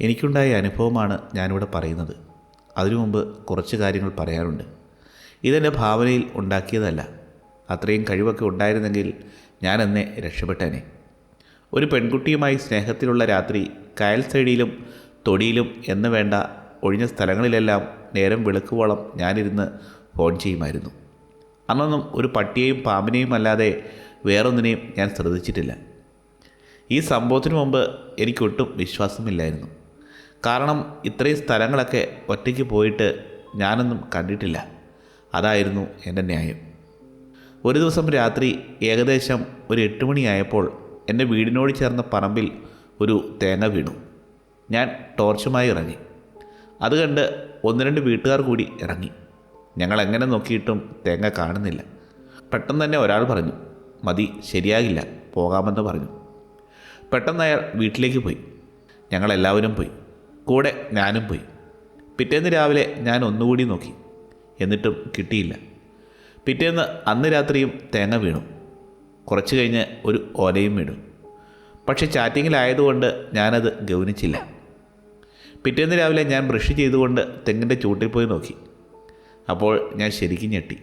എനിക്കുണ്ടായ അനുഭവമാണ് ഞാനിവിടെ പറയുന്നത്. അതിനു മുമ്പ് കുറച്ച് കാര്യങ്ങൾ പറയാറുണ്ട് ഇതെന്റെ ഭാവനയിൽ ഉണ്ടാക്കിയതല്ല. അത്രയും കഴിവൊക്കെ ഉണ്ടായിരുന്നെങ്കിൽ ഞാൻ എന്നെ രക്ഷപ്പെട്ടേനെ. ഒരു പെൺകുട്ടിയുമായി സ്നേഹത്തിലുള്ള രാത്രി കായൽ സൈഡിലും തൊടിയിലും എന്ന് വേണ്ട ഒഴിഞ്ഞ സ്ഥലങ്ങളിലെല്ലാം നേരം വെളുക്കുവോളം ഞാനിരുന്ന് ഫോൺ ചെയ്യുമായിരുന്നു. അന്നൊന്നും ഒരു പട്ടിയെയും പാമ്പിനെയും അല്ലാതെ വേറൊന്നിനെയും ഞാൻ ശ്രദ്ധിച്ചിട്ടില്ല. ഈ സംഭവത്തിനു മുമ്പ് എനിക്കൊട്ടും വിശ്വാസമില്ലായിരുന്നു. കാരണം ഇത്രയും സ്ഥലങ്ങളൊക്കെ ഒറ്റയ്ക്ക് പോയിട്ട് ഞാനൊന്നും കണ്ടിട്ടില്ല. അതായിരുന്നു എന്റെ ന്യായം. ഒരു ദിവസം രാത്രി ഏകദേശം ഒരു എട്ട് മണിയായപ്പോൾ എന്റെ വീടിനോട് ചേർന്ന പറമ്പിൽ ഒരു തേങ്ങ വീണു. ഞാൻ ടോർച്ചുമായി ഇറങ്ങി. അത് കണ്ട് ഒന്ന് രണ്ട് വീട്ടുകാർ കൂടി ഇറങ്ങി. ഞങ്ങൾ എങ്ങനെ നോക്കിയിട്ടും തേങ്ങ കാണുന്നില്ല. പെട്ടെന്ന് തന്നെ ഒരാൾ പറഞ്ഞു മതി ശരിയാകില്ല പോകാമെന്ന് പറഞ്ഞു. പെട്ടെന്ന് അയാൾ വീട്ടിലേക്ക് പോയി. ഞങ്ങളെല്ലാവരും പോയി. കൂടെ ഞാനും പോയി. പിറ്റേന്ന് രാവിലെ ഞാൻ ഒന്നുകൂടി നോക്കി. എന്നിട്ടും കിട്ടിയില്ല. പിറ്റേന്ന് അന്ന് രാത്രിയും തേങ്ങ വീണു. കുറച്ച് കഴിഞ്ഞ് ഒരു ഓലയും വീണു. പക്ഷെ ചാറ്റിങ്ങിലായതുകൊണ്ട് ഞാനത് ഗൗനിച്ചില്ല. പിറ്റേന്ന് രാവിലെ ഞാൻ ബ്രഷ് ചെയ്തുകൊണ്ട് തെങ്ങിന്റെ ചൂട്ടിൽ പോയി നോക്കി. അപ്പോൾ ഞാൻ ശരിക്കും ഞെട്ടി.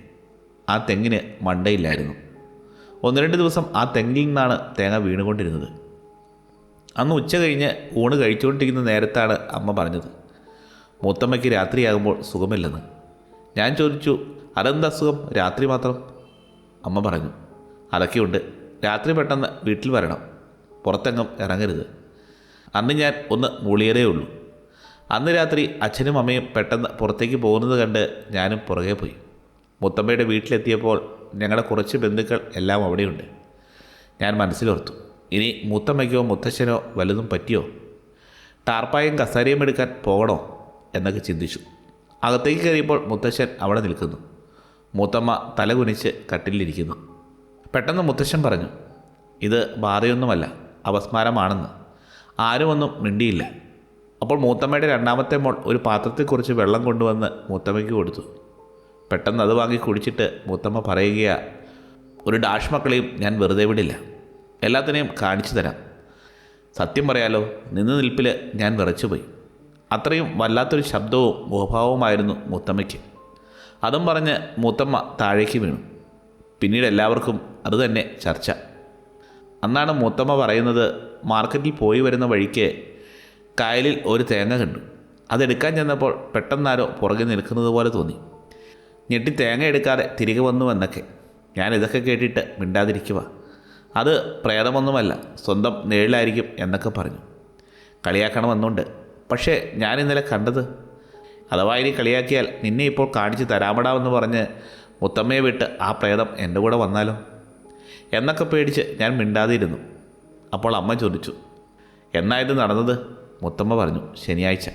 ആ തെങ്ങിന് മണ്ടയില്ലായിരുന്നു. ഒന്ന് രണ്ട് ദിവസം ആ തെങ്ങിൽ നിന്നാണ് തേങ്ങ വീണുകൊണ്ടിരുന്നത്. അന്ന് ഉച്ച കഴിഞ്ഞ് ഊണ് കഴിച്ചുകൊണ്ടിരിക്കുന്ന നേരത്താണ് അമ്മ പറഞ്ഞത് മൂത്തമ്മയ്ക്ക് രാത്രിയാകുമ്പോൾ സുഖമില്ലെന്ന്. ഞാൻ ചോദിച്ചു അതെന്താ സുഖം രാത്രി മാത്രം? അമ്മ പറഞ്ഞു അതൊക്കെയുണ്ട് രാത്രി പെട്ടെന്ന് വീട്ടിൽ വരണം. പുറത്തെങ്ങും ഇറങ്ങരുത്. അന്ന് ഞാൻ ഒന്ന് മൂളിയതേ ഉള്ളൂ. അന്ന് രാത്രി അച്ഛനും അമ്മയും പെട്ടെന്ന് പുറത്തേക്ക് പോകുന്നത് കണ്ട് ഞാനും പുറകെ പോയി. മുത്തമ്മയുടെ വീട്ടിലെത്തിയപ്പോൾ ഞങ്ങളുടെ കുറച്ച് ബന്ധുക്കൾ എല്ലാം അവിടെയുണ്ട്. ഞാൻ മനസ്സിലോർത്തു. ഇനി മുത്തമ്മയ്ക്കോ മുത്തശ്ശനോ വലുതും പറ്റിയോ? ടാർപ്പായും കസാരയും എടുക്കാൻ പോകണോ? എന്നൊക്കെ ചിന്തിച്ചു. അകത്തേക്ക് കയറിയപ്പോൾ മുത്തശ്ശൻ അവിടെ നിൽക്കുന്നു. മൂത്തമ്മ തലകുനിച്ച് കട്ടിലിരിക്കുന്നു. പെട്ടെന്ന് മുത്തശ്ശൻ പറഞ്ഞു ഇത് ബാധയൊന്നുമല്ല അപസ്മാരമാണെന്ന്. ആരും ഒന്നും മിണ്ടിയില്ല. അപ്പോൾ മൂത്തമ്മയുടെ രണ്ടാമത്തെ മോൾ ഒരു പാത്രത്തിൽ കുറച്ച് വെള്ളം കൊണ്ടുവന്ന് മൂത്തമ്മയ്ക്ക് കൊടുത്തു. പെട്ടെന്ന് അത് വാങ്ങി കുടിച്ചിട്ട് മൂത്തമ്മ പറയുകയാണ് ഒരു ഡാഷ് മക്കളെയും ഞാൻ വെറുതെ വിടില്ല. എല്ലാത്തിനെയും കാണിച്ചു തരാം. സത്യം പറയാലോ നിന്ന് നിൽപ്പിൽ ഞാൻ വിറച്ചുപോയി. അത്രയും വല്ലാത്തൊരു ശബ്ദവും മുഖഭാവവുമായിരുന്നു മുത്തമ്മയ്ക്ക്. അതും പറഞ്ഞ് മുത്തമ്മ താഴേക്ക് വീണു. പിന്നീട് എല്ലാവർക്കും അതുതന്നെ ചർച്ച. അന്നാണ് മുത്തമ്മ പറയുന്നത് മാർക്കറ്റിൽ പോയി വരുന്ന വഴിക്ക് കായലിൽ ഒരു തേങ്ങ കണ്ടു. അതെടുക്കാൻ ചെന്നപ്പോൾ പെട്ടെന്നാരോ പുറകെ നിൽക്കുന്നത് പോലെ തോന്നി. ഞെട്ടി തേങ്ങ എടുക്കാതെ തിരികെ വന്നു എന്നൊക്കെ. ഞാൻ ഇതൊക്കെ കേട്ടിട്ട് മിണ്ടാതിരിക്കുക അത് പ്രേതമൊന്നുമല്ല സ്വന്തം നിഴലായിരിക്കും എന്നൊക്കെ പറഞ്ഞു. കളിയാക്കണമെന്നുണ്ട്. പക്ഷേ ഞാൻ ഇന്നലെ കണ്ടത് അഥവാ ഇനി കളിയാക്കിയാൽ നിന്നെ ഇപ്പോൾ കാണിച്ച് തരാമടാമെന്ന് പറഞ്ഞ് മുത്തമ്മയെ വിട്ട് ആ പ്രേതം എന്റെ കൂടെ വന്നാലോ? എന്നൊക്കെ പേടിച്ച് ഞാൻ മിണ്ടാതിരുന്നു. അപ്പോൾ അമ്മ ചോദിച്ചു എന്നാ ഇത് നടന്നത്? മുത്തമ്മ പറഞ്ഞു ശനിയാഴ്ച.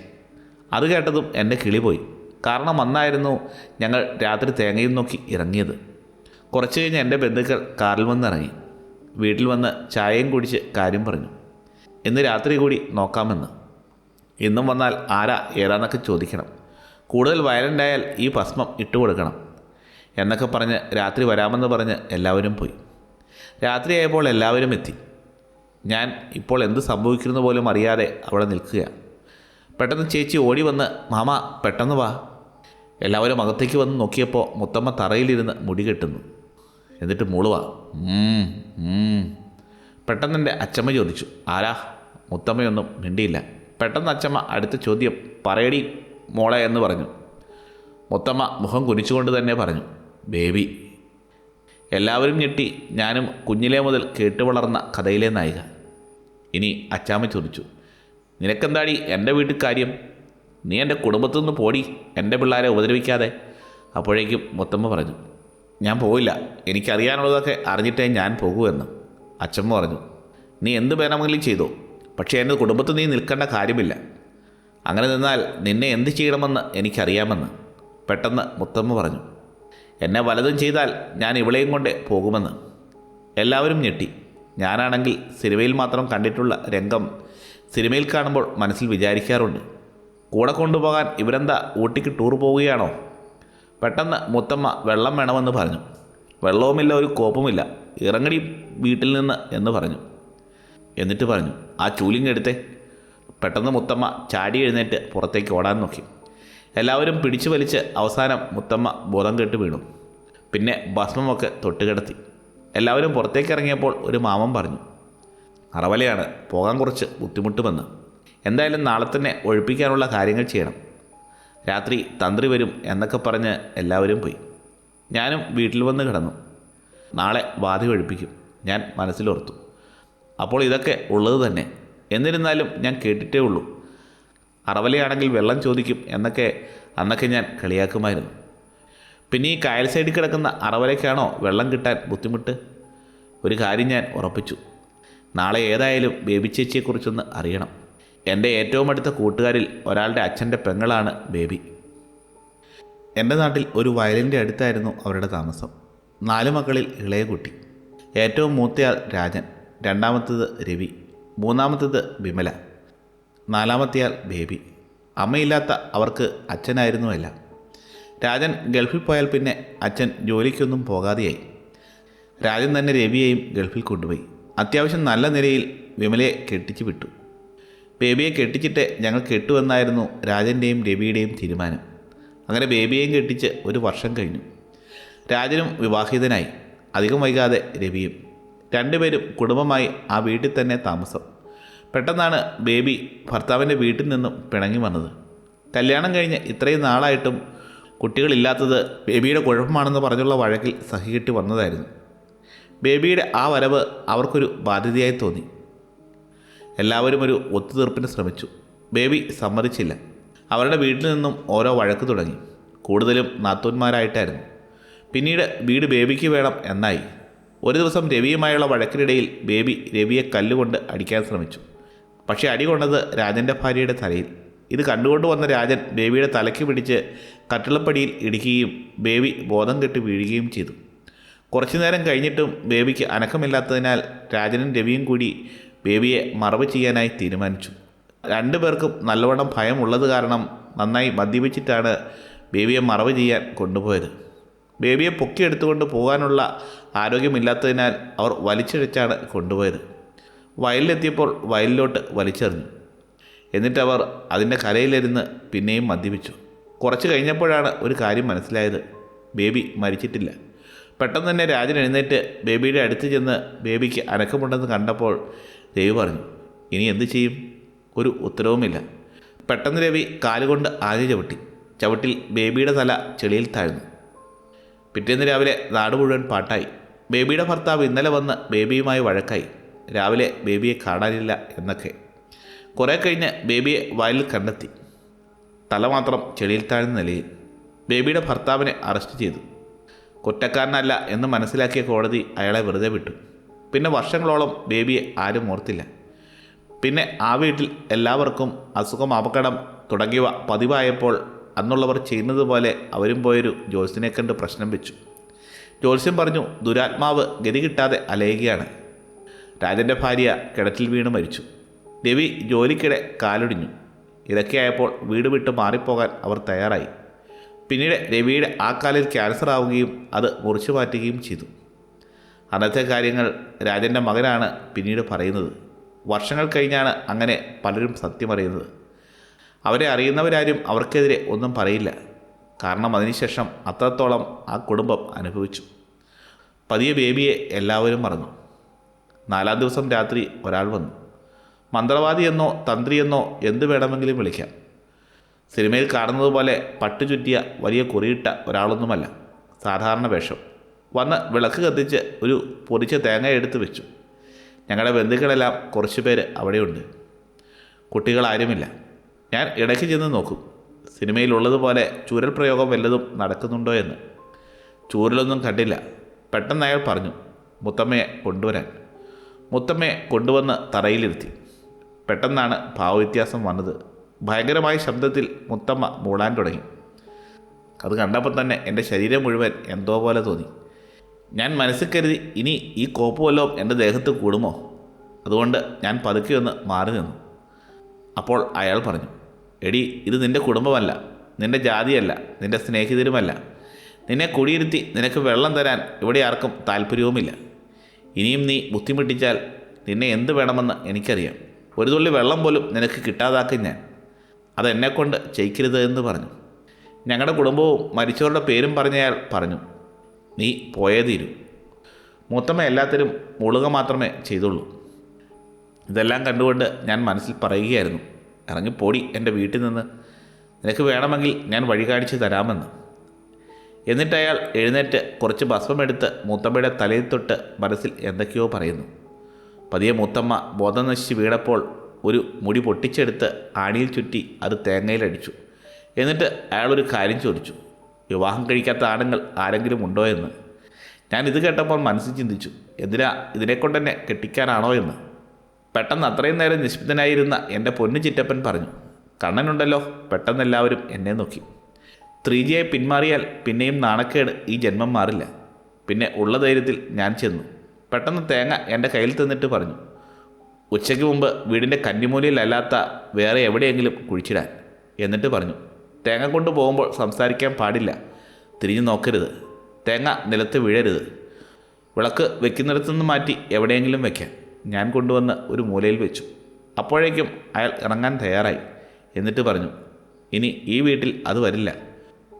അത് കേട്ടതും എന്റെ കിളി പോയി. കാരണം അന്നായിരുന്നു ഞങ്ങൾ രാത്രി തേങ്ങയും നോക്കി ഇറങ്ങിയത്. കുറച്ച് കഴിഞ്ഞ് എന്റെ ബന്ധുക്കൾ കാറിൽ വന്നിറങ്ങി. വീട്ടിൽ വന്ന് ചായയും കുടിച്ച് കാര്യം പറഞ്ഞു. ഇന്ന് രാത്രി കൂടി നോക്കാമെന്ന്. ഇന്നും വന്നാൽ ആരാ ഏതാന്നൊക്കെ ചോദിക്കണം. കൂടുതൽ വയലന്റായാൽ ഈ ഭസ്മം ഇട്ടുകൊടുക്കണം എന്നൊക്കെ പറഞ്ഞ് രാത്രി വരാമെന്ന് പറഞ്ഞ് എല്ലാവരും പോയി. രാത്രിയായപ്പോൾ എല്ലാവരും എത്തി. ഞാൻ ഇപ്പോൾ എന്ത് സംഭവിക്കുന്നു പോലും അറിയാതെ അവിടെ നിൽക്കുക പെട്ടെന്ന് ചേച്ചി ഓടി വന്ന് മാമ പെട്ടെന്ന് വാ. എല്ലാവരും അകത്തേക്ക് വന്ന് നോക്കിയപ്പോൾ മുത്തമ്മ തറയിലിരുന്ന് മുടി കെട്ടുന്നു. എന്നിട്ട് മുളുവ പെട്ടെന്നെന്റെ അച്ചമ്മ ചോദിച്ചു. ആരാ? മുത്തമ്മയൊന്നും മിണ്ടിയില്ല. പെട്ടെന്ന് അച്ചമ്മ അടുത്ത ചോദ്യം പറയടി മോളെ എന്ന് പറഞ്ഞു. മുത്തമ്മ മുഖം കുനിച്ചുകൊണ്ട് തന്നെ പറഞ്ഞു. ബേബി. എല്ലാവരും ഞെട്ടി. ഞാനും കുഞ്ഞിലെ മുതൽ കേട്ടു വളർന്ന കഥയിലെ നായിക. ഇനി അച്ചാമ്മ ചോദിച്ചു. നിനക്കെന്താടി എന്റെ വീട്ടിൽ കാര്യം? നീ എന്റെ കുടുംബത്തു നിന്ന് പോടി. എന്റെ പിള്ളേരെ ഉപദ്രവിക്കാതെ. അപ്പോഴേക്കും മുത്തമ്മ പറഞ്ഞു. ഞാൻ പോയില്ല എനിക്കറിയാനുള്ളതൊക്കെ അറിഞ്ഞിട്ടേ ഞാൻ പോകുമെന്ന് അച്ഛൻ പറഞ്ഞു. നീ എന്ത് വേണമെങ്കിലും ചെയ്തോ. പക്ഷേ എന്റെ കുടുംബത്തിൽ നീ നിൽക്കേണ്ട കാര്യമില്ല. അങ്ങനെ നിന്നാൽ നിന്നെ എന്ത് ചെയ്യണമെന്ന് എനിക്കറിയാമെന്ന് പെട്ടെന്ന് മുത്തമ്മ പറഞ്ഞു. എന്നെ വലതും ചെയ്താൽ ഞാൻ ഇവളെയും കൊണ്ട് പോകുമെന്ന്. എല്ലാവരും ഞെട്ടി. ഞാനാണെങ്കിൽ സിനിമയിൽ മാത്രം കണ്ടിട്ടുള്ള രംഗം സിനിമയിൽ കാണുമ്പോൾ മനസ്സിൽ വിചാരിക്കാറുണ്ട്. കൂടെ കൊണ്ടുപോകാൻ ഇവരെന്താ ഊട്ടിക്ക് ടൂർ പോവുകയാണോ? പെട്ടെന്ന് മുത്തമ്മ വെള്ളം വേണമെന്ന് പറഞ്ഞു. വെള്ളവുമില്ല ഒരു കോപ്പുമില്ല. ഇറങ്ങടി വീട്ടിൽ നിന്ന് എന്ന് പറഞ്ഞു. എന്നിട്ട് പറഞ്ഞു ആ ചൂലിങ് എടുത്തേ. പെട്ടെന്ന് മുത്തമ്മ ചാടി എഴുന്നേറ്റ് പുറത്തേക്ക് ഓടാൻ നോക്കി. എല്ലാവരും പിടിച്ചു വലിച്ച് അവസാനം മുത്തമ്മ ബോധം കെട്ട് വീണു. പിന്നെ ഭസ്മമൊക്കെ തൊട്ടുകിടത്തി. എല്ലാവരും പുറത്തേക്ക് ഇറങ്ങിയപ്പോൾ ഒരു മാമൻ പറഞ്ഞു അറവലയാണ് പോകാൻ കുറച്ച് ബുദ്ധിമുട്ടുമെന്ന് എന്തായാലും നാളെ തന്നെ ഒഴിപ്പിക്കാനുള്ള കാര്യങ്ങൾ ചെയ്യണം. രാത്രി തന്ത്രി വരും എന്നൊക്കെ പറഞ്ഞ് എല്ലാവരും പോയി. ഞാനും വീട്ടിൽ വന്ന് കിടന്നു. നാളെ വാതി ഒഴിപ്പിക്കും ഞാൻ മനസ്സിലോർത്തു. അപ്പോൾ ഇതൊക്കെ ഉള്ളത് തന്നെ. എന്നിരുന്നാലും ഞാൻ കേട്ടിട്ടേ ഉള്ളൂ. അറവലയാണെങ്കിൽ വെള്ളം ചോദിക്കും എന്നൊക്കെ അന്നൊക്കെ ഞാൻ കളിയാക്കുമായിരുന്നു. പിന്നെ ഈ കായൽ സൈഡിൽ കിടക്കുന്ന അറവലയ്ക്കാണോ വെള്ളം കിട്ടാൻ ബുദ്ധിമുട്ട്? ഒരു കാര്യം ഞാൻ ഉറപ്പിച്ചു. നാളെ ഏതായാലും ബേബി ചേച്ചിയെക്കുറിച്ചൊന്ന് അറിയണം. എന്റെ ഏറ്റവും അടുത്ത കൂട്ടുകാരിൽ ഒരാളുടെ അച്ഛന്റെ പെങ്ങളാണ് ബേബി. എന്റെ നാട്ടിൽ ഒരു വയലിന്റെ അടുത്തായിരുന്നു അവരുടെ താമസം. നാല് മക്കളിൽ ഇളയ കുട്ടി. ഏറ്റവും മൂത്തയാൾ രാജൻ. രണ്ടാമത്തേത് രവി. മൂന്നാമത്തേത് വിമല. നാലാമത്തെയാൾ ബേബി. അമ്മയില്ലാത്ത അവർക്ക് അച്ഛനായിരുന്നു എല്ലാം രാജൻ ഗൾഫിൽ പോയാൽ പിന്നെ അച്ഛൻ ജോലിക്കൊന്നും പോകാതെയായി. രാജൻ തന്നെ രവിയെയും ഗൾഫിൽ കൊണ്ടുപോയി. അത്യാവശ്യം നല്ല നിലയിൽ വിമലയെ കെട്ടിച്ചു വിട്ടു. ബേബിയെ കെട്ടിച്ചിട്ട് ഞങ്ങൾ കെട്ടുവെന്നായിരുന്നു രാജന്റെയും രവിയുടെയും തീരുമാനം. അങ്ങനെ ബേബിയെയും കെട്ടിച്ച് ഒരു വർഷം കഴിഞ്ഞു. രാജനും വിവാഹിതനായി അധികം വൈകാതെ രവിയും. രണ്ടുപേരും കുടുംബമായി ആ വീട്ടിൽ തന്നെ താമസം. പെട്ടെന്നാണ് ബേബി ഭർത്താവിന്റെ വീട്ടിൽ നിന്നും പിണങ്ങി വന്നത്. കല്യാണം കഴിഞ്ഞ് ഇത്രയും നാളായിട്ടും കുട്ടികളില്ലാത്തത് ബേബിയുടെ കുഴപ്പമാണെന്ന് പറഞ്ഞുള്ള വഴക്കിൽ സഹികെട്ടി വന്നതായിരുന്നു. ബേബിയുടെ ആ വരവ് അവർക്കൊരു ബാധ്യതയായി തോന്നി. എല്ലാവരും ഒരു ഒത്തുതീർപ്പിന് ശ്രമിച്ചു. ബേബി സമ്മതിച്ചില്ല. അവരുടെ വീട്ടിൽ നിന്നും ഓരോ വഴക്ക് തുടങ്ങി. കൂടുതലും നാത്തൂന്മാരായിട്ടായിരുന്നു. പിന്നീട് വീട് ബേബിക്ക് വേണം എന്നായി. ഒരു ദിവസം രവിയുമായുള്ള വഴക്കിനിടയിൽ ബേബി രവിയെ കല്ലുകൊണ്ട് അടിക്കാൻ ശ്രമിച്ചു. പക്ഷേ അടി കൊണ്ടത് രാജന്റെ ഭാര്യയുടെ തലയിൽ. ഇത് കണ്ടുകൊണ്ട് വന്ന രാജൻ ബേബിയുടെ തലയ്ക്ക് പിടിച്ച് കട്ടിളപ്പടിയിൽ ഇടിക്കുകയും ബേബി ബോധം കെട്ട് വീഴുകയും ചെയ്തു. കുറച്ചു നേരം കഴിഞ്ഞിട്ടും ബേബിക്ക് അനക്കമില്ലാത്തതിനാൽ രാജനും രവിയും കൂടി ബേബിയെ മറവ് ചെയ്യാനായി തീരുമാനിച്ചു. രണ്ടു പേർക്കും നല്ലവണ്ണം ഭയമുള്ളത് കാരണം നന്നായി മദ്യപിച്ചിട്ടാണ് ബേബിയെ മറവ് ചെയ്യാൻ കൊണ്ടുപോയത്. ബേബിയെ പൊക്കിയെടുത്തുകൊണ്ട് പോകാനുള്ള ആരോഗ്യമില്ലാത്തതിനാൽ അവർ വലിച്ചിഴച്ചാണ് കൊണ്ടുപോയത്. വയലിലെത്തിയപ്പോൾ വയലിലോട്ട് വലിച്ചെറിഞ്ഞു. എന്നിട്ടവർ അതിന്റെ കരയിലിരുന്ന് പിന്നെയും മദ്യപിച്ചു. കുറച്ച് കഴിഞ്ഞപ്പോഴാണ് ഒരു കാര്യം മനസ്സിലായത്. ബേബി മരിച്ചിട്ടില്ല. പെട്ടെന്ന് തന്നെ രാജൻ എഴുന്നേറ്റ് ബേബിയുടെ അടുത്ത് ചെന്ന് ബേബിക്ക് അനക്കമുണ്ടെന്ന് കണ്ടപ്പോൾ രവി പറഞ്ഞു ഇനി എന്ത് ചെയ്യും? ഒരു ഉത്തരവുമില്ല. പെട്ടെന്ന് രവി കാലുകൊണ്ട് ആദ്യം ചവിട്ടി. ചവിട്ടിൽ ബേബിയുടെ തല ചെളിയിൽ താഴ്ന്നു. പിറ്റേന്ന് രാവിലെ നാട് മുഴുവൻ പാട്ടായി. ബേബിയുടെ ഭർത്താവ് ഇന്നലെ വന്ന് ബേബിയുമായി വഴക്കായി. രാവിലെ ബേബിയെ കാണാനില്ല എന്നൊക്കെ. കുറേ കഴിഞ്ഞ് ബേബിയെ വയലിൽ കണ്ടെത്തി. തല മാത്രം ചെളിയിൽ താഴ്ന്ന നിലയിൽ ബേബിയുടെ ഭർത്താവിനെ അറസ്റ്റ് ചെയ്തു. കുറ്റക്കാരനല്ല എന്ന് മനസ്സിലാക്കിയ കോടതി അയാളെ വെറുതെ വിട്ടു. പിന്നെ വർഷങ്ങളോളം ബേബിയെ ആരും ഓർത്തില്ല. പിന്നെ ആ വീട്ടിൽ എല്ലാവർക്കും അസുഖം അപകടം തുടങ്ങിയവ പതിവായപ്പോൾ അന്നുള്ളവർ ചെയ്യുന്നത് പോലെ അവരും പോയൊരു ജോത്സ്യനെ കണ്ട് പ്രശ്നം വെച്ചു. ജോത്സ്യം പറഞ്ഞു ദുരാത്മാവ് ഗതി കിട്ടാതെ അലയുകയാണ്. രാജന്റെ ഭാര്യ കിണറ്റിൽ വീണ് മരിച്ചു. രവി ജോലിക്കിടെ കാലൊടിഞ്ഞു. ഇതൊക്കെയായപ്പോൾ വീട് വിട്ട് മാറിപ്പോകാൻ അവർ തയ്യാറായി. പിന്നീട് രവിയുടെ ആ കാലിൽ ക്യാൻസർ ആവുകയും അത് മുറിച്ചു മാറ്റുകയും ചെയ്തു. അന്നത്തെ കാര്യങ്ങൾ രാജന്റെ മകനാണ് പിന്നീട് പറയുന്നത്. വർഷങ്ങൾ കഴിഞ്ഞാണ് അങ്ങനെ പലരും സത്യമറിയുന്നത് അവരെ അറിയുന്നവരാരും അവർക്കെതിരെ ഒന്നും പറയില്ല. കാരണം അതിനുശേഷം അത്രത്തോളം ആ കുടുംബം അനുഭവിച്ചു. പതിയെ ബേബിയെ എല്ലാവരും മറന്നു. നാലാം ദിവസം രാത്രി ഒരാൾ വന്നു. മന്ത്രവാദിയെന്നോ തന്ത്രിയെന്നോ എന്ത് വേണമെങ്കിലും വിളിക്കാം. സിനിമയിൽ കാണുന്നത് പോലെ പട്ടു ചുറ്റിയ വലിയ കുറിയിട്ട ഒരാളൊന്നുമല്ല. സാധാരണ വേഷം. വന്ന് വിളക്ക് കത്തിച്ച് ഒരു പൊരിച്ച തേങ്ങ എടുത്ത് വെച്ചു. ഞങ്ങളുടെ ബന്ധുക്കളെല്ലാം കുറച്ച് പേര് അവിടെയുണ്ട്. കുട്ടികളാരുമില്ല. ഞാൻ ഇടയ്ക്ക് ചെന്ന് നോക്കും. സിനിമയിലുള്ളതുപോലെ ചൂരൽ പ്രയോഗം വല്ലതും നടക്കുന്നുണ്ടോ എന്ന്. ചൂരലൊന്നും കണ്ടില്ല. പെട്ടെന്ന് അയാൾ പറഞ്ഞു മുത്തമ്മയെ കൊണ്ടുവരാൻ. മുത്തമ്മയെ കൊണ്ടുവന്ന് തറയിലിരുത്തി. പെട്ടെന്നാണ് ഭാവവ്യത്യാസം വന്നത്. ഭയങ്കരമായ ശബ്ദത്തിൽ മുത്തമ്മ മൂടാൻ തുടങ്ങി. അത് കണ്ടപ്പോൾ തന്നെ എന്റെ ശരീരം മുഴുവൻ എന്തോ പോലെ തോന്നി. ഞാൻ മനസ്സിൽ കരുതി ഇനി ഈ കോപ്പ് വല്ലതും എന്റെ ദേഹത്ത് കൂടുമോ? അതുകൊണ്ട് ഞാൻ പതുക്കെ ഒന്ന് മാറി നിന്നു. അപ്പോൾ അയാൾ പറഞ്ഞു എടി ഇത് നിന്റെ കുടുംബമല്ല നിന്റെ ജാതിയല്ല നിന്റെ സ്നേഹിതരുമല്ല. നിന്നെ കുടിയിരുത്തി നിനക്ക് വെള്ളം തരാൻ ഇവിടെ ആർക്കും താല്പര്യവുമില്ല ഇനിയും നീ ബുദ്ധിമുട്ടിച്ചാൽ നിന്നെ എന്ത് വേണമെന്ന് എനിക്കറിയാം. ഒരു തുള്ളി വെള്ളം പോലും നിനക്ക് കിട്ടാതാക്കും ഞാൻ. അതെന്നെക്കൊണ്ട് ചെയ്യിക്കരുത് എന്ന് പറഞ്ഞു. ഞങ്ങളുടെ കുടുംബവും മരിച്ചവരുടെ പേരും പറഞ്ഞയാൾ പറഞ്ഞു നീ പോയേ തീരൂ. മൂത്തമ്മ എല്ലാത്തിനും മുളുക മാത്രമേ ചെയ്തുള്ളൂ. ഇതെല്ലാം കണ്ടുകൊണ്ട് ഞാൻ മനസ്സിൽ പറയുകയായിരുന്നു ഇറങ്ങിപ്പോടി എന്റെ വീട്ടിൽ നിന്ന്. നിനക്ക് വേണമെങ്കിൽ ഞാൻ വഴി കാണിച്ചു തരാമെന്ന്. എന്നിട്ട് അയാൾ എഴുന്നേറ്റ് കുറച്ച് ഭസ്മമെടുത്ത് മൂത്തമ്മയുടെ തലയിൽ തൊട്ട് മനസ്സിൽ എന്തൊക്കെയോ പറയുന്നു. പതിയെ മൂത്തമ്മ ബോധം നശിച്ച് വീണപ്പോൾ ഒരു മുടി പൊട്ടിച്ചെടുത്ത് ആണിയിൽ ചുറ്റി അത് തേങ്ങയിലടിച്ചു എന്നിട്ട് അയാളൊരു കാര്യം ചോദിച്ചു. വിവാഹം കഴിക്കാത്ത ആണുങ്ങൾ ആരെങ്കിലും ഉണ്ടോ എന്ന്. ഞാൻ ഇത് കേട്ടപ്പോൾ മനസ്സിൽ ചിന്തിച്ചു എന്തിനാ ഇതിനെക്കൊണ്ട് തന്നെ കെട്ടിക്കാനാണോ എന്ന്. പെട്ടെന്ന് അത്രയും നേരം നിശബ്ദനായിരുന്ന എന്റെ പൊന്നു ചിറ്റപ്പൻ പറഞ്ഞു കണ്ണനുണ്ടല്ലോ പെട്ടെന്ന് എല്ലാവരും എന്നെ നോക്കി. ത്രീ ജിയെ പിന്മാറിയാൽ പിന്നെയും നാണക്കേട് ഈ ജന്മം മാറില്ല. പിന്നെ ഉള്ള ധൈര്യത്തിൽ ഞാൻ ചെന്നു. പെട്ടെന്ന് തേങ്ങ എന്റെ കയ്യിൽ തന്നിട്ട് പറഞ്ഞു ഉച്ചയ്ക്ക് മുമ്പ് വീടിന്റെ കന്നിമൂലയിലല്ലാത്ത വേറെ എവിടെയെങ്കിലും കുഴിച്ചിടാൻ എന്നിട്ട് പറഞ്ഞു. തേങ്ങ കൊണ്ട് പോകുമ്പോൾ സംസാരിക്കാൻ പാടില്ല. തിരിഞ്ഞു നോക്കരുത്. തേങ്ങ നിലത്ത് വീഴരുത്. വിളക്ക് വെക്കുന്നിടത്തു നിന്ന് മാറ്റി എവിടെയെങ്കിലും വെക്കാം. ഞാൻ കൊണ്ടുവന്ന് ഒരു മൂലയിൽ വെച്ചു. അപ്പോഴേക്കും അയാൾ ഇറങ്ങാൻ തയ്യാറായി. എന്നിട്ട് പറഞ്ഞു ഇനി ഈ വീട്ടിൽ അത് വരില്ല.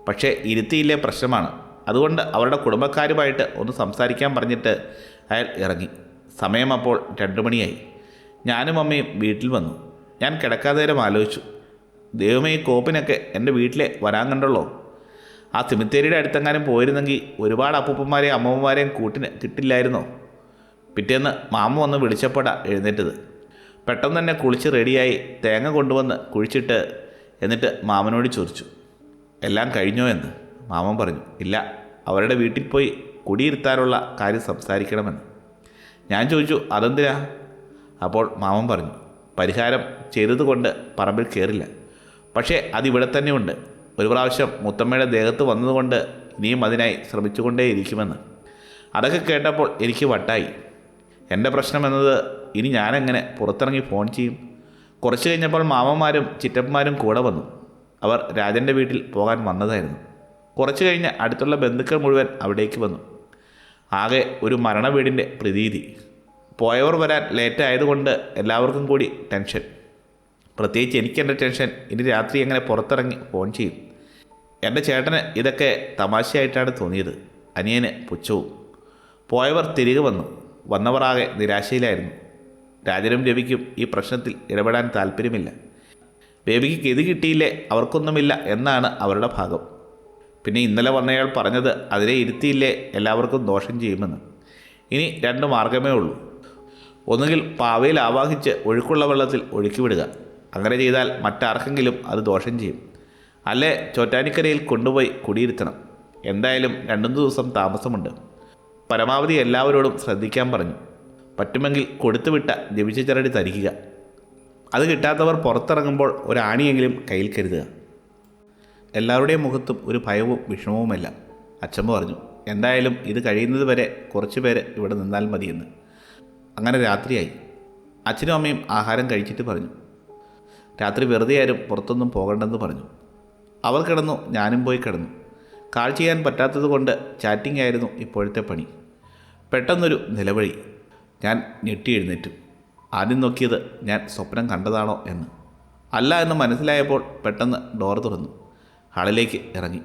പക്ഷേ ഇരുത്തിയില്ലേ പ്രശ്നമാണ്. അതുകൊണ്ട് അവരുടെ കുടുംബക്കാരുമായിട്ട് ഒന്ന് സംസാരിക്കാൻ പറഞ്ഞിട്ട് അയാൾ ഇറങ്ങി. സമയം അപ്പോൾ രണ്ടു മണിയായി. ഞാനും അമ്മയും വീട്ടിൽ വന്നു. ഞാൻ കിടക്കാതെ നേരം ആലോചിച്ചു. ദൈവമേ ഈ കോപ്പിനൊക്കെ എന്റെ വീട്ടിലെ വരാൻ കണ്ടുള്ളൂ? ആ സിമിത്തേരിയുടെ അടുത്തെങ്ങാനും പോയിരുന്നെങ്കിൽ ഒരുപാട് അപ്പൂപ്പന്മാരെയും അമ്മമ്മമാരെയും കൂട്ടിന് കിട്ടില്ലായിരുന്നു? പിറ്റേന്ന് മാമ വന്ന് വിളിച്ചപ്പോടാ എഴുന്നേറ്റത്. പെട്ടെന്ന് തന്നെ കുളിച്ച് റെഡിയായി തേങ്ങ കൊണ്ടുവന്ന് കുഴിച്ചിട്ട് എന്നിട്ട് മാമനോട് ചോദിച്ചു എല്ലാം കഴിഞ്ഞോ എന്ന്? മാമൻ പറഞ്ഞു ഇല്ല അവരുടെ വീട്ടിൽ പോയി കുടിയിരുത്താനുള്ള കാര്യം സംസാരിക്കണമെന്ന്. ഞാൻ ചോദിച്ചു അതെന്തിനാ? അപ്പോൾ മാമൻ പറഞ്ഞു പരിഹാരം ചെയ്തതുകൊണ്ട് പറമ്പിൽ കയറില്ല പക്ഷേ അതിവിടെ തന്നെയുണ്ട്. ഒരു പ്രാവശ്യം മുത്തമ്മയുടെ ദേഹത്ത് വന്നതുകൊണ്ട് ഇനിയും അതിനായി ശ്രമിച്ചുകൊണ്ടേയിരിക്കുമെന്ന്. അതൊക്കെ കേട്ടപ്പോൾ എനിക്ക് വട്ടായി. എന്റെ പ്രശ്നം എന്നത് ഇനി ഞാനെങ്ങനെ പുറത്തിറങ്ങി ഫോൺ ചെയ്യും? കുറച്ച് കഴിഞ്ഞപ്പോൾ മാമന്മാരും ചിറ്റപ്പന്മാരും കൂടെ വന്നു. അവർ രാജന്റെ വീട്ടിൽ പോകാൻ വന്നതായിരുന്നു. കുറച്ച് കഴിഞ്ഞ് അടുത്തുള്ള ബന്ധുക്കൾ മുഴുവൻ അവിടേക്ക് വന്നു. ആകെ ഒരു മരണ വീടിന്റെ പ്രതീതി. പോയവർ വരാൻ ലേറ്റായതുകൊണ്ട് എല്ലാവർക്കും കൂടി ടെൻഷൻ. പ്രത്യേകിച്ച് എനിക്കെന്റെ ടെൻഷൻ. ഇനി രാത്രി എങ്ങനെ പുറത്തിറങ്ങി ഫോൺ ചെയ്യും? എന്റെ ചേട്ടന് ഇതൊക്കെ തമാശയായിട്ടാണ് തോന്നിയത്. അനിയന് പുച്ഛവും. പോയവർ തിരികെ വന്നു. വന്നവർ ആകെ നിരാശയിലായിരുന്നു. രാജനും രവിക്കും ഈ പ്രശ്നത്തിൽ ഇടപെടാൻ താല്പര്യമില്ല. ബേബിക്ക് ഗതി കിട്ടിയില്ലേ അവർക്കൊന്നുമില്ല എന്നാണ് അവരുടെ ഭാഗം. പിന്നെ ഇന്നലെ വന്നയാൾ പറഞ്ഞത് അതിനെ ഇരുത്തിയില്ലേ എല്ലാവർക്കും ദോഷം ചെയ്യുമെന്ന്. ഇനി രണ്ട് മാർഗമേ ഉള്ളൂ. ഒന്നുകിൽ പാവയിൽ ആവാഹിച്ച് ഒഴുക്കുള്ള വെള്ളത്തിൽ ഒഴുക്കി വിടുക. അങ്ങനെ ചെയ്താൽ മറ്റാർക്കെങ്കിലും അത് ദോഷം ചെയ്യും. അല്ലേ ചോറ്റാനിക്കരയിൽ കൊണ്ടുപോയി കുടിയിരുത്തണം. എന്തായാലും രണ്ടു ദിവസം താമസമുണ്ട്. പരമാവധി എല്ലാവരോടും ശ്രദ്ധിക്കാൻ പറഞ്ഞു. പറ്റുമെങ്കിൽ കൊടുത്തുവിട്ട ജപിച്ച ചരടി തരിക്കുക അത് കിട്ടാത്തവർ പുറത്തിറങ്ങുമ്പോൾ ഒരാണിയെങ്കിലും കയ്യിൽ കരുതുക. എല്ലാവരുടെയും മുഖത്തും ഒരു ഭയവും വിഷമവുമല്ല. അച്ഛൻ പറഞ്ഞു എന്തായാലും ഇത് കഴിയുന്നത് വരെ കുറച്ച് പേര് ഇവിടെ നിന്നാൽ മതിയെന്ന്. അങ്ങനെ രാത്രിയായി. അച്ഛനും അമ്മയും ആഹാരം കഴിച്ചിട്ട് പറഞ്ഞു. രാത്രി വെറുതെ ആരും പുറത്തൊന്നും പോകണ്ടെന്ന് പറഞ്ഞു. അവർ കിടന്നു ഞാനും പോയി കിടന്നു. കാൾ ചെയ്യാൻ പറ്റാത്തത് കൊണ്ട് ചാറ്റിംഗ് ആയിരുന്നു ഇപ്പോഴത്തെ പണി. പെട്ടെന്നൊരു നിലവഴി ഞാൻ ഞെട്ടി എഴുന്നേറ്റു. ആദ്യം നോക്കിയത് ഞാൻ സ്വപ്നം കണ്ടതാണോ എന്ന്. അല്ല എന്ന് മനസ്സിലായപ്പോൾ പെട്ടെന്ന് ഡോർ തുറന്നു. ഹാളിലേക്ക് ഇറങ്ങി.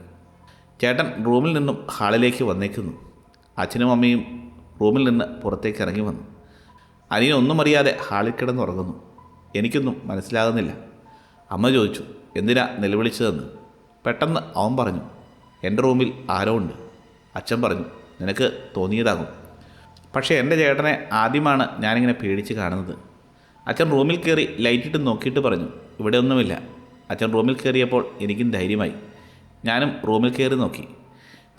ചേട്ടൻ റൂമിൽ നിന്നും ഹാളിലേക്ക് വന്നേക്കുന്നു. അച്ഛനും അമ്മയും റൂമിൽ നിന്ന് പുറത്തേക്ക് ഇറങ്ങി വന്നു. അനിയനൊന്നും അറിയാതെ ഹാളിൽ കിടന്നുറങ്ങുന്നു. എനിക്കൊന്നും മനസ്സിലാകുന്നില്ല. അമ്മ ചോദിച്ചു എന്തിനാ നിലവിളിച്ചതെന്ന്? പെട്ടെന്ന് അവൻ പറഞ്ഞു എന്റെ റൂമിൽ ആരോ ഉണ്ട്. അച്ഛൻ പറഞ്ഞു നിനക്ക് തോന്നിയതാകും. പക്ഷേ എന്റെ ചേട്ടനെ ആദ്യമാണ് ഞാനിങ്ങനെ പേടിച്ച് കാണുന്നത്. അച്ഛൻ റൂമിൽ കയറി ലൈറ്റിട്ട് നോക്കിയിട്ട് പറഞ്ഞു ഇവിടെ ഒന്നുമില്ല. അച്ഛൻ റൂമിൽ കയറിയപ്പോൾ എനിക്കും ധൈര്യമായി. ഞാനും റൂമിൽ കയറി നോക്കി.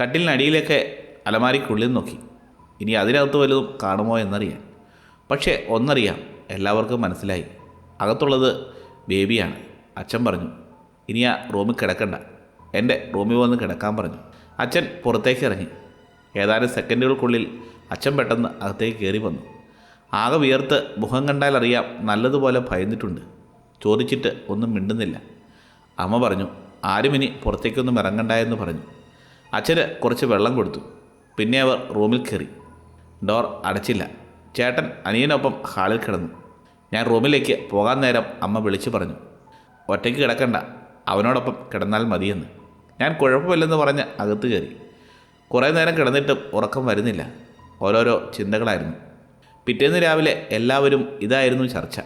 കട്ടിലിനടിയിലൊക്കെ അലമാരിക്കുള്ളിൽ നോക്കി. ഇനി അതിനകത്ത് വല്ലതും കാണുമോ എന്നറിയാൻ. പക്ഷേ ഒന്നറിയാം എല്ലാവർക്കും മനസ്സിലായി. അകത്തുള്ളത് ബേബിയാണ്. അച്ഛൻ പറഞ്ഞു ഇനി ആ റൂമിൽ കിടക്കണ്ട. എന്റെ റൂമിൽ വന്ന് കിടക്കാൻ പറഞ്ഞു. അച്ഛൻ പുറത്തേക്ക് ഇറങ്ങി. ഏതാനും സെക്കൻഡുകൾക്കുള്ളിൽ അച്ഛൻ പെട്ടെന്ന് അകത്തേക്ക് കയറി വന്നു. ആകെ വിയർത്ത് മുഖം കണ്ടാൽ അറിയാം നല്ലതുപോലെ ഭയന്നിട്ടുണ്ട്. ചോദിച്ചിട്ട് ഒന്നും മിണ്ടുന്നില്ല. അമ്മ പറഞ്ഞു ആരും ഇനി പുറത്തേക്കൊന്നും ഇറങ്ങണ്ട എന്ന് പറഞ്ഞു. അച്ഛന് കുറച്ച് വെള്ളം കൊടുത്തു. പിന്നെ അവർ റൂമിൽ കയറി. ഡോർ അടച്ചില്ല. ചേട്ടൻ അനിയനൊപ്പം ഹാളിൽ കിടന്നു. ഞാൻ റൂമിലേക്ക് പോകാൻ നേരം അമ്മ വിളിച്ചു പറഞ്ഞു ഒറ്റയ്ക്ക് കിടക്കണ്ട അവനോടൊപ്പം കിടന്നാൽ മതിയെന്ന്. ഞാൻ കുഴപ്പമില്ലെന്ന് പറഞ്ഞ് അകത്ത് കയറി. കുറേ നേരം കിടന്നിട്ടും ഉറക്കം വരുന്നില്ല. ഓരോരോ ചിന്തകളായിരുന്നു. പിറ്റേന്ന് രാവിലെ എല്ലാവരും ഇതായിരുന്നു ചർച്ച.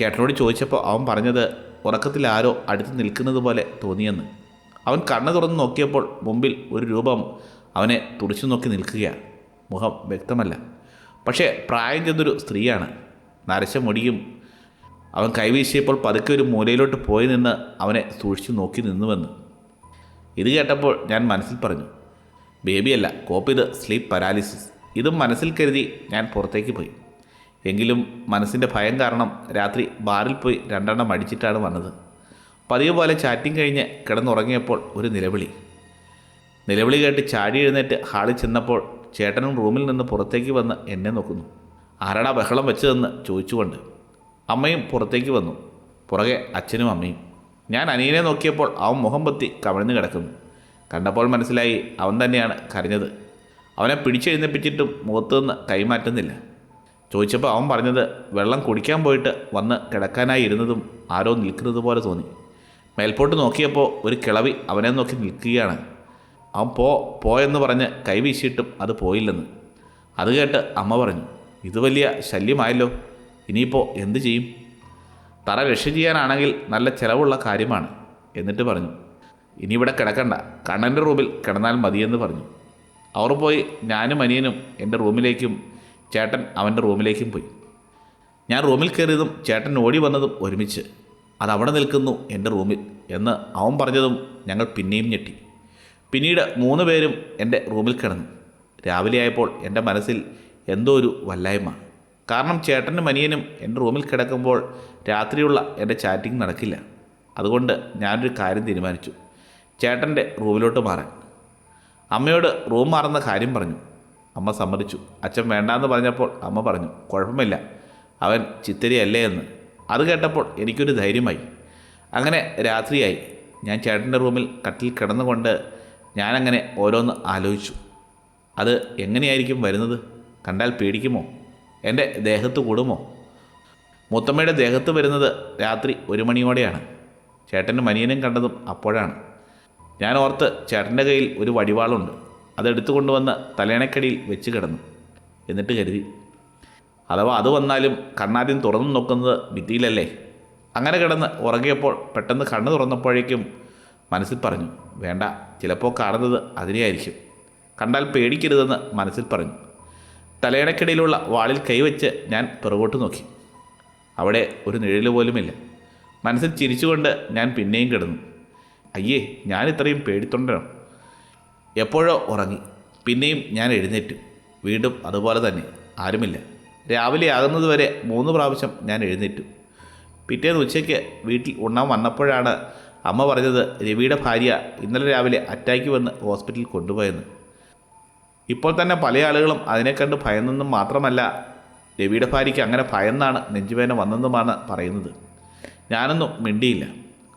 കേട്ടനോട് ചോദിച്ചപ്പോൾ അവൻ പറഞ്ഞത് ഉറക്കത്തിൽ ആരോ അടുത്ത് നിൽക്കുന്നത് പോലെ തോന്നിയെന്ന്. അവൻ കണ്ണ് തുറന്ന് നോക്കിയപ്പോൾ മുമ്പിൽ ഒരു രൂപം അവനെ തുറച്ചു നോക്കി നിൽക്കുകയാണ്. മുഖം വ്യക്തമല്ല. പക്ഷേ പ്രായം ചെന്നൊരു സ്ത്രീയാണ്. നരച്ച മുടിയും. അവൻ കൈവീശിയപ്പോൾ പതുക്കെ ഒരു മൂലയിലോട്ട് പോയി നിന്ന് അവനെ സൂക്ഷിച്ചു നോക്കി നിന്നുവെന്ന് ഇത് കേട്ടപ്പോൾ ഞാൻ മനസ്സിൽ പറഞ്ഞു ബേബിയല്ല കോപ്പ് ഇത് സ്ലീപ്പ് പരാലിസിസ്. ഇതും മനസ്സിൽ കരുതി ഞാൻ പുറത്തേക്ക് പോയി. എങ്കിലും മനസ്സിന്റെ ഭയം കാരണം രാത്രി ബാറിൽ പോയി രണ്ടെണ്ണം അടിച്ചിട്ടാണ് വന്നത്. പതിവ് പോലെ ചാറ്റിങ് കഴിഞ്ഞ് കിടന്നുറങ്ങിയപ്പോൾ ഒരു നിലവിളി. നിലവിളി കേട്ട് ചാടി എഴുന്നേറ്റ് ഹാളിൽ ചെന്നപ്പോൾ ചേട്ടനും റൂമിൽ നിന്ന് പുറത്തേക്ക് വന്ന് എന്നെ നോക്കുന്നു. ആരാടാ ബഹളം വെച്ചതെന്ന് ചോദിച്ചുകൊണ്ട് അമ്മയും പുറത്തേക്ക് വന്നു. പുറകെ അച്ഛനും അമ്മയും. ഞാൻ അനിയനെ നോക്കിയപ്പോൾ അവൻ മുഖം പൊത്തി കവിഴ്ന്ന് കിടക്കുന്നു. കണ്ടപ്പോൾ മനസ്സിലായി അവൻ തന്നെയാണ് കരഞ്ഞത്. അവനെ പിടിച്ചെഴുന്നേപ്പിച്ചിട്ടും മുഖത്തുനിന്ന് കൈമാറ്റുന്നില്ല. ചോദിച്ചപ്പോൾ അവൻ പറഞ്ഞത് വെള്ളം കുടിക്കാൻ പോയിട്ട് വന്ന് കിടക്കാനായി ഇരുന്നതും ആരോ നിൽക്കുന്നത് പോലെ തോന്നി. മേൽപോട്ട് നോക്കിയപ്പോൾ ഒരു കിളവി അവനെ നോക്കി നിൽക്കുകയാണ്. അവൻ പോ പോയെന്ന് പറഞ്ഞ് കൈവീശിയിട്ടും അത് പോയില്ലെന്ന്. അത് കേട്ട് അമ്മ പറഞ്ഞു ഇത് വലിയ ശല്യമായല്ലോ. ഇനിയിപ്പോൾ എന്തു ചെയ്യും? തറ രക്ഷ ചെയ്യാനാണെങ്കിൽ നല്ല ചിലവുള്ള കാര്യമാണ് എന്നിട്ട് പറഞ്ഞു. ഇനി ഇവിടെ കിടക്കണ്ട. കണ്ണന്റെ റൂമിൽ കിടന്നാൽ മതിയെന്ന് പറഞ്ഞു. അവർ പോയി ഞാനും അനിയനും എന്റെ റൂമിലേക്കും ചേട്ടൻ അവന്റെ റൂമിലേക്കും പോയി. ഞാൻ റൂമിൽ കയറിയതും ചേട്ടൻ ഓടി വന്നതും ഒരുമിച്ച്. അതവിടെ നിൽക്കുന്നു എന്റെ റൂമിൽ എന്ന് അവൻ പറഞ്ഞതും ഞങ്ങൾ പിന്നെയും ഞെട്ടി. പിന്നീട് മൂന്ന് പേരും എന്റെ റൂമിൽ കിടന്നു. രാവിലെ ആയപ്പോൾ എന്റെ മനസ്സിൽ എന്തോ ഒരു വല്ലായ്മ. കാരണം ചേട്ടനും അനിയനും എന്റെ റൂമിൽ കിടക്കുമ്പോൾ രാത്രിയുള്ള എന്റെ ചാറ്റിംഗ് നടക്കില്ല. അതുകൊണ്ട് ഞാനൊരു കാര്യം തീരുമാനിച്ചു. ചേട്ടന്റെ റൂമിലോട്ട് മാറാൻ. അമ്മയോട് റൂം മാറുന്ന കാര്യം പറഞ്ഞു. അമ്മ സമ്മതിച്ചു. അച്ഛൻ വേണ്ടാന്ന് പറഞ്ഞപ്പോൾ അമ്മ പറഞ്ഞു കുഴപ്പമില്ല. അവൻ ചിത്തരിയല്ലേ എന്ന്. അത് കേട്ടപ്പോൾ എനിക്കൊരു ധൈര്യമായി. അങ്ങനെ രാത്രിയായി. ഞാൻ ചേട്ടന്റെ റൂമിൽ കട്ടിൽ കിടന്നുകൊണ്ട് ഞാനങ്ങനെ ഓരോന്ന് ആലോചിച്ചു. അത് എങ്ങനെയായിരിക്കും വരുന്നത്? കണ്ടാൽ പേടിക്കുമോ? എന്റെ ദേഹത്ത് കൂടുമോ? മുത്തമ്മയുടെ ദേഹത്ത് വരുന്നത് രാത്രി ഒരു മണിയോടെയാണ്. ചേട്ടന്റെ മനിയനും കണ്ടതും അപ്പോഴാണ്. ഞാൻ ഓർത്ത് ചേട്ടന്റെ കയ്യിൽ ഒരു വടിവാളുണ്ട്. അതെടുത്തു കൊണ്ടുവന്ന് തലേണക്കടിയിൽ വെച്ച് കിടന്നു. എന്നിട്ട് കരുതി അഥവാ അത് വന്നാലും കണ്ണാദ്യം തുറന്നു നോക്കുന്നത് ഭിത്തിയിലല്ലേ? അങ്ങനെ കിടന്ന് ഉറങ്ങിയപ്പോൾ പെട്ടെന്ന് കണ്ണ് തുറന്നപ്പോഴേക്കും മനസ്സിൽ പറഞ്ഞു വേണ്ട ചിലപ്പോൾ കാണുന്നത് അതിനെയായിരിക്കും. കണ്ടാൽ പേടിക്കരുതെന്ന് മനസ്സിൽ പറഞ്ഞു. തലയണക്കിടയിലുള്ള വാളിൽ കൈവച്ച് ഞാൻ പിറകോട്ട് നോക്കി. അവിടെ ഒരു നിഴൽ പോലുമില്ല. മനസ്സിൽ ചിരിച്ചുകൊണ്ട് ഞാൻ പിന്നെയും കിടന്നു. അയ്യേ ഞാൻ ഇത്രയും പേടിത്തൊണ്ടനോ എപ്പോഴോ ഉറങ്ങി. പിന്നെയും ഞാൻ എഴുന്നേറ്റു. വീണ്ടും അതുപോലെ തന്നെ. ആരുമില്ല. രാവിലെ ആകുന്നതുവരെ മൂന്ന് പ്രാവശ്യം ഞാൻ എഴുന്നേറ്റു. പിറ്റേന്ന് ഉച്ചയ്ക്ക് വീട്ടിൽ ഉണ്ണാൻ വന്നപ്പോഴാണ് അമ്മ പറഞ്ഞത് രവിയുടെ ഭാര്യ ഇന്നലെ രാവിലെ അറ്റാക്ക് വന്ന് ഹോസ്പിറ്റലിൽ കൊണ്ടുപോയെന്ന്. ഇപ്പോൾ തന്നെ പല ആളുകളും അതിനെ കണ്ട് ഭയന്നെന്നും മാത്രമല്ല രവിയുടെ ഭാര്യയ്ക്ക് അങ്ങനെ ഭയന്നാണ് നെഞ്ചുവേന വന്നെന്നുമാണ് പറയുന്നത്. ഞാനൊന്നും മിണ്ടിയില്ല.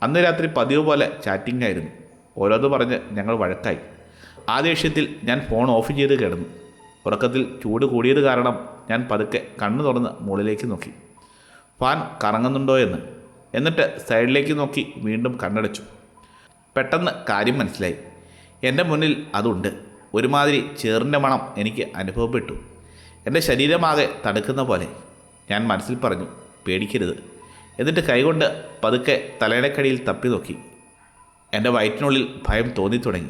അന്ന് രാത്രി പതിവ് പോലെ ചാറ്റിംഗ് ആയിരുന്നു. ഓരോന്ന് പറഞ്ഞ് ഞങ്ങൾ വഴക്കായി. ആ ദേഷ്യത്തിൽ ഞാൻ ഫോൺ ഓഫ് ചെയ്ത് കിടന്നു. ഉറക്കത്തിൽ ചൂട് കൂടിയത് കാരണം ഞാൻ പതുക്കെ കണ്ണു തുറന്ന് മുകളിലേക്ക് നോക്കി. ഫാൻ കറങ്ങുന്നുണ്ടോ എന്ന്. എന്നിട്ട് സൈഡിലേക്ക് നോക്കി വീണ്ടും കണ്ണടച്ചു. പെട്ടെന്ന് കാര്യം മനസ്സിലായി. എന്റെ മുന്നിൽ അതുണ്ട്. ഒരുമാതിരി ചേറിന്റെ മണം എനിക്ക് അനുഭവപ്പെട്ടു. എന്റെ ശരീരമാകെ തടുക്കുന്ന പോലെ ഞാൻ മനസ്സിൽ പറഞ്ഞു പേടിക്കരുത്. എന്നിട്ട് കൈകൊണ്ട് പതുക്കെ തലയിടക്കടിയിൽ തപ്പി നോക്കി. എന്റെ വയറ്റിനുള്ളിൽ ഭയം തോന്നി തുടങ്ങി.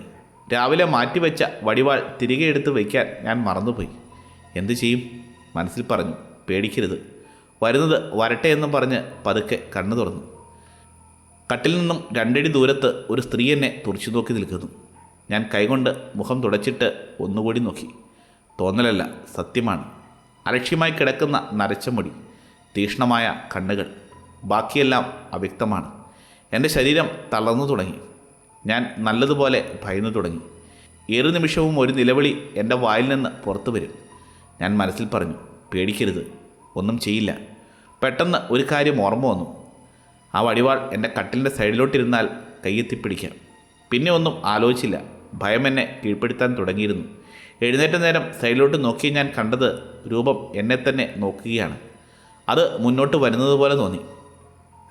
രാവിലെ മാറ്റിവെച്ച വടിവാൾ തിരികെ എടുത്ത് വയ്ക്കാൻ ഞാൻ മറന്നുപോയി. എന്തു ചെയ്യും? മനസ്സിൽ പറഞ്ഞു. പേടിക്കരുത്. വരുന്നത് വരട്ടെ എന്ന് പറഞ്ഞ് പതുക്കെ കണ്ണു തുറന്നു. കട്ടിൽ നിന്നും രണ്ടടി ദൂരത്ത് ഒരു സ്ത്രീ എന്നെ തുറച്ചു നോക്കി നിൽക്കുന്നു. ഞാൻ കൈകൊണ്ട് മുഖം തുടച്ചിട്ട് ഒന്നുകൂടി നോക്കി. തോന്നലല്ല സത്യമാണ്. അലക്ഷ്യമായി കിടക്കുന്ന നരച്ച മുടി തീക്ഷ്ണമായ കണ്ണുകൾ ബാക്കിയെല്ലാം അവ്യക്തമാണ്. എന്റെ ശരീരം തളർന്നു തുടങ്ങി. ഞാൻ നല്ലതുപോലെ ഭയന്നു തുടങ്ങി. ഏറു നിമിഷവും ഒരു നിലവിളി എന്റെ വായിൽ നിന്ന് പുറത്തു വരും. ഞാൻ മനസ്സിൽ പറഞ്ഞു പേടിക്കരുത് ഒന്നും ചെയ്യില്ല. പെട്ടെന്ന് ഒരു കാര്യം ഓർമ്മ വന്നു. ആ വടിവാൾ എന്റെ കട്ടിലിന്റെ സൈഡിലോട്ടിരുന്നാൽ കയ്യെത്തിപ്പിടിക്കാം. പിന്നെ ഒന്നും ആലോചിച്ചില്ല. ഭയം എന്നെ കീഴ്പ്പെടുത്താൻ തുടങ്ങിയിരുന്നു. എഴുന്നേറ്റ നേരം സൈഡിലോട്ട് നോക്കി ഞാൻ കണ്ടത് രൂപം എന്നെ തന്നെ നോക്കുകയാണ്. അത് മുന്നോട്ട് വരുന്നത് പോലെ തോന്നി.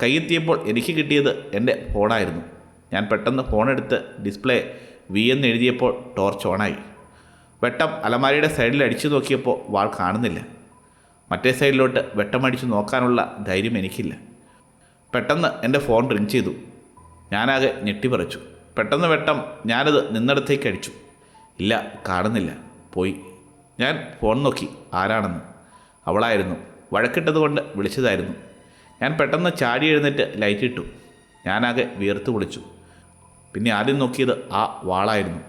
കൈയെത്തിയപ്പോൾ എനിക്ക് കിട്ടിയത് എന്റെ ഫോണായിരുന്നു. ഞാൻ പെട്ടെന്ന് ഫോണെടുത്ത് ഡിസ്പ്ലേ വി എന്ന് എഴുതിയപ്പോൾ ടോർച്ച് ഓണായി. വെട്ടം അലമാരിയുടെ സൈഡിൽ അടിച്ചു നോക്കിയപ്പോൾ വാൾ കാണുന്നില്ല. മറ്റേ സൈഡിലോട്ട് വെട്ടം അടിച്ചു നോക്കാനുള്ള ധൈര്യം എനിക്കില്ല. പെട്ടെന്ന് എന്റെ ഫോൺ റിങ് ചെയ്തു. ഞാനാകെ ഞെട്ടിപ്പറിച്ചു. പെട്ടെന്ന് വെട്ടം. ഞാനത് നിന്നിടത്തേക്ക് അടിച്ചു. ഇല്ല കാണുന്നില്ല. പോയി. ഞാൻ ഫോൺ നോക്കി. ആരാണെന്ന്. അവളായിരുന്നു. വഴക്കിട്ടതുകൊണ്ട് വിളിച്ചതായിരുന്നു. ഞാൻ പെട്ടെന്ന് ചാടി എഴുന്നേറ്റ് ലൈറ്റ് ഇട്ടു. ഞാനാകെ വിയർത്ത് വിളിച്ചു പിന്നെ ആദ്യം നോക്കിയത് ആ വാളായിരുന്നു.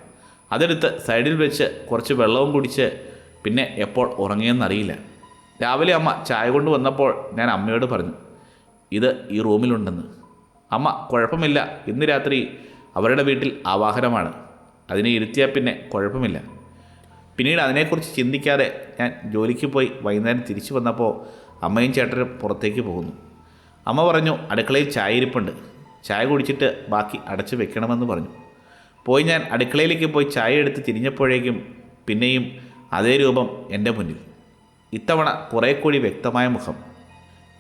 അതെടുത്ത് സൈഡിൽ വെച്ച് കുറച്ച് വെള്ളവും കുടിച്ച് പിന്നെ എപ്പോൾ ഉറങ്ങിയെന്നറിയില്ല. രാവിലെ അമ്മ ചായ കൊണ്ട് വന്നപ്പോൾ ഞാൻ അമ്മയോട് പറഞ്ഞു ഇത് ഈ റൂമിലുണ്ടെന്ന്. അമ്മ കുഴപ്പമില്ല. ഇന്ന് രാത്രി അവരുടെ വീട്ടിൽ ആവാഹനമാണ്. അതിനെ ഇരുത്തിയാൽ പിന്നെ കുഴപ്പമില്ല. പിന്നീട് അതിനെക്കുറിച്ച് ചിന്തിക്കാതെ ഞാൻ ജോലിക്ക് പോയി വൈകുന്നേരം തിരിച്ചു വന്നപ്പോൾ അമ്മയും ചേട്ടനും പുറത്തേക്ക് പോകുന്നു. അമ്മ പറഞ്ഞു അടുക്കളയിൽ ചായ ഇരിപ്പുണ്ട് ചായ കുടിച്ചിട്ട് ബാക്കി അടച്ചു വെക്കണമെന്ന് പറഞ്ഞു. പോയി ഞാൻ അടുക്കളയിലേക്ക് പോയി ചായ എടുത്ത് തിരിഞ്ഞപ്പോഴേക്കും പിന്നെയും അതേ രൂപം എന്റെ മുന്നിൽ. ഇത്തവണ കുറേ കൂടി വ്യക്തമായ മുഖം.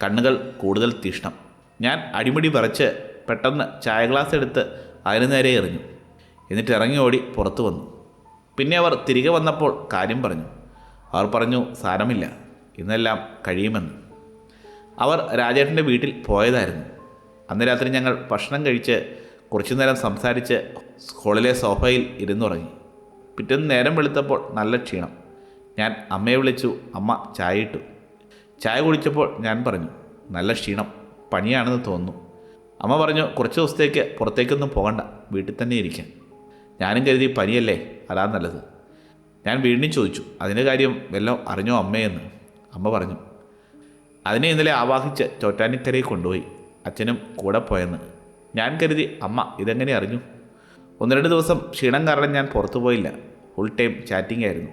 കണ്ണുകൾ കൂടുതൽ തീഷ്ണം. ഞാൻ അടിമുടി വിറച്ച് പെട്ടെന്ന് ചായ ഗ്ലാസ് എടുത്ത് അതിന് നേരെ എറിഞ്ഞു. എന്നിട്ട് ഇറങ്ങി ഓടി പുറത്തു വന്നു. പിന്നെ അവർ തിരികെ വന്നപ്പോൾ കാര്യം പറഞ്ഞു. അവർ പറഞ്ഞു സാരമില്ല ഇന്നെല്ലാം കഴിയുമെന്ന്. അവർ രാജേട്ടന്റെ വീട്ടിൽ പോയതായിരുന്നു. അന്ന് രാത്രി ഞങ്ങൾ ഭക്ഷണം കഴിച്ച് കുറച്ചു നേരം സംസാരിച്ച് ഹോളിലെ സോഫയിൽ ഇരുന്നുറങ്ങി പിറ്റേന്ന് നേരം വെളുത്തപ്പോൾ നല്ല ക്ഷീണം. ഞാൻ അമ്മയെ വിളിച്ചു അമ്മ ചായ ഇട്ടു. ചായ കുടിച്ചപ്പോൾ ഞാൻ പറഞ്ഞു നല്ല ക്ഷീണം പണിയാണെന്ന് തോന്നുന്നു. അമ്മ പറഞ്ഞു കുറച്ച് ദിവസത്തേക്ക് പുറത്തേക്കൊന്നും പോകണ്ട വീട്ടിൽ തന്നെ ഇരിക്കാൻ ഞാനും കരുതി പനിയല്ലേ അതാ നല്ലത്. ഞാൻ വീണ്ടും ചോദിച്ചു അതിന്റെ കാര്യം വല്ലതും അറിഞ്ഞോ അമ്മയെന്ന് അമ്മ പറഞ്ഞു അതിനെ ഇന്നലെ ആവാഹിച്ച് ചോറ്റാനിക്കരയിൽ കൊണ്ടുപോയി അച്ഛനും കൂടെ പോയെന്ന്. ഞാൻ കരുതി അമ്മ ഇതെങ്ങനെ അറിഞ്ഞു? ഒന്ന് രണ്ട് ദിവസം ക്ഷീണം കാരണം ഞാൻ പുറത്തു പോയില്ല ഫുൾ ടൈം ചാറ്റിംഗ് ആയിരുന്നു.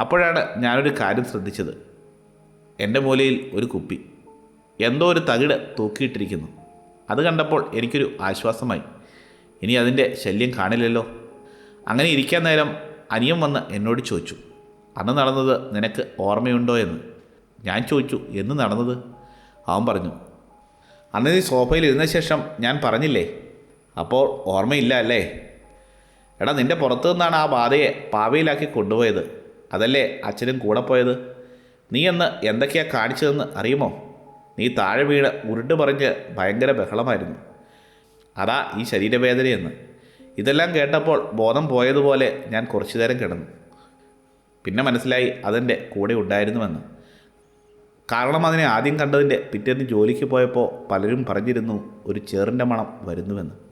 അപ്പോഴാണ് ഞാനൊരു കാര്യം ശ്രദ്ധിച്ചത്. എന്റെ മൂലയിൽ ഒരു കുപ്പി എന്തോ ഒരു തകിട് തൂക്കിയിട്ടിരിക്കുന്നു. അത് കണ്ടപ്പോൾ എനിക്കൊരു ആശ്വാസമായി. ഇനി അതിന്റെ ശല്യം കാണില്ലല്ലോ. അങ്ങനെ ഇരിക്കാൻ നേരം അനിയൻ വന്ന് എന്നോട് ചോദിച്ചു അന്ന് നടന്നത് നിനക്ക് ഓർമ്മയുണ്ടോ എന്ന്? ഞാൻ ചോദിച്ചു എന്ന് നടന്നത്? അവൻ പറഞ്ഞു അന്ന് നീ സോഫയിൽ ഇരുന്ന ശേഷം ഞാൻ പറഞ്ഞില്ലേ അപ്പോൾ ഓർമ്മയില്ല അല്ലേ? എടാ നിന്റെ പുറത്തു നിന്നാണ് ആ ബാധയെ പാവയിലാക്കി കൊണ്ടുപോയത്. അതല്ലേ അച്ഛനും കൂടെ പോയത്? നീ അന്ന് എന്തൊക്കെയാണ് കാണിച്ചതെന്ന് അറിയുമോ? നീ താഴെ വീണ് ഉരുണ്ട് പറഞ്ഞ് ഭയങ്കര ബഹളമായിരുന്നു. അതാ ഈ ശരീരവേദനയെന്ന് ഇതെല്ലാം കേട്ടപ്പോൾ ബോധം പോയതുപോലെ ഞാൻ കുറച്ചു നേരം കിടന്നു. പിന്നെ മനസ്സിലായി അതെന്റെ കൂടെ ഉണ്ടായിരുന്നുവെന്ന്. കാരണം അതിനെ ആദ്യം കണ്ടതിന്റെ പിറ്റേന്ന് ജോലിക്ക് പോയപ്പോൾ പലരും പറഞ്ഞിരുന്നു ഒരു ചേറിന്റെ മണം വരുന്നുവെന്ന്.